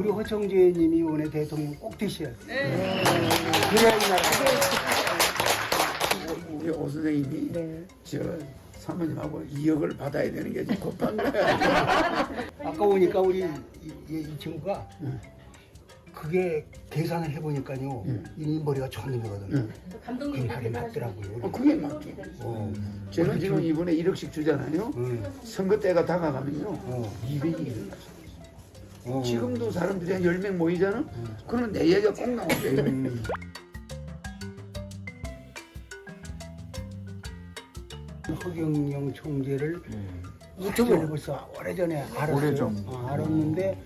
우리 허청재님이 이번에 대통령 꼭 되셔야 돼요. 그래야 이 나라. 우리 오 선생님이 저 사모님하고 2억을 받아야 되는 게좀 급한 거야. 아까 보니까 우리 이, 이- 이 친구가 그게 계산을 해보니까요. 이 머리가 천이거든요. 그게 말이 맞더라고요. 어, 그게 맞죠. 어. 제가 지금 이번에 1억씩 주잖아요. 응. 선거 때가 다가가면요. 어. 200이 일어났어. 어. 지금도 사람들이 한 10명 모이잖아? 그러면 내 얘기가 꼭 나오죠. 음. 허경영 총재를 유튜브를 벌써 오래전에 알았어요. 오래전. 어, 알았는데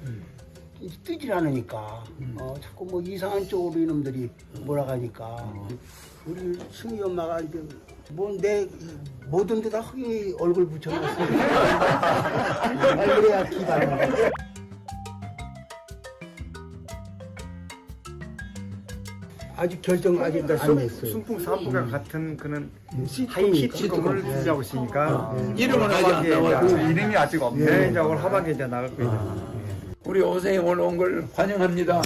뜨질 않으니까 어, 자꾸 뭐 이상한 쪽으로 이놈들이 몰아가니까 우리 승희 엄마가 이제 뭐 내 모든 데다 허경이 얼굴 붙여놨어. 아, 그래야 기다려. 아직 결정 아직 안 했어요. 순풍 사부가 같은 그는 시트콤이니까. 시트콤을 주자고 있으니까 이름은 아직 안 나왔고. 이제 이름이 아직 없네. 이제 오늘 하반기에 이제 나갈 거예요. 우리 오생이 오늘 온걸 환영합니다.